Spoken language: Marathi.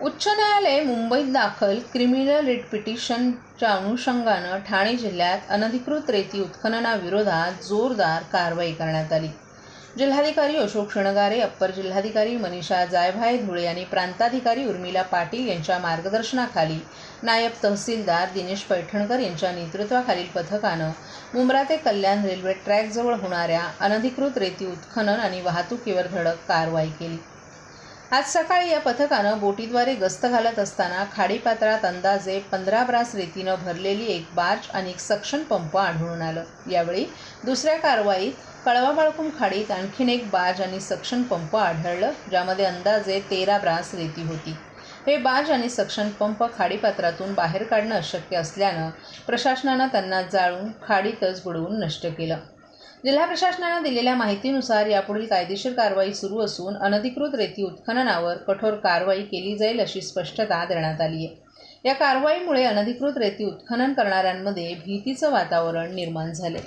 उच्च न्यायालय मुंबईत दाखल क्रिमिनल रिट पिटिशनच्या अनुषंगानं ठाणे जिल्ह्यात अनधिकृत रेती उत्खननाविरोधात जोरदार कारवाई करण्यात आली. जिल्हाधिकारी अशोक क्षणगारे अप्पर जिल्हाधिकारी मनीषा जायभाय धुळे आणि प्रांताधिकारी उर्मिला पाटील यांच्या मार्गदर्शनाखाली नायब तहसीलदार दिनेश पैठणकर यांच्या नेतृत्वाखालील पथकानं मुंब्रा ते कल्याण रेल्वे ट्रॅकजवळ होणाऱ्या अनधिकृत रेती उत्खनन आणि वाहतुकीवर धडक कारवाई केली. आज सकाळी या पथकानं बोटीद्वारे गस्त घालत असताना खाडीपात्रात अंदाजे पंधरा ब्रास रेतीनं भरलेली एक बार्ज आणि एक सक्शन पंप आढळून आलं. यावेळी दुसऱ्या कारवाईत कळवा बाळकुम खाडीत आणखीन एक बाज आणि सक्शन पंप आढळलं ज्यामध्ये अंदाजे तेरा ब्रास रेती होती. हे बाज आणि सक्शन पंप खाडीपात्रातून बाहेर काढणं अशक्य असल्यानं प्रशासनानं त्यांना जाळून खाडीतच बुडवून नष्ट केलं. जिल्हा प्रशासनानं दिलेल्या माहितीनुसार यापुढील कायदेशीर कारवाई सुरू असून अनधिकृत रेती उत्खननावर कठोर कारवाई केली जाईल अशी स्पष्टता देण्यात आली आहे. या कारवाईमुळे अनधिकृत रेती उत्खनन करणाऱ्यांमध्ये भीतीचं वातावरण निर्माण झाले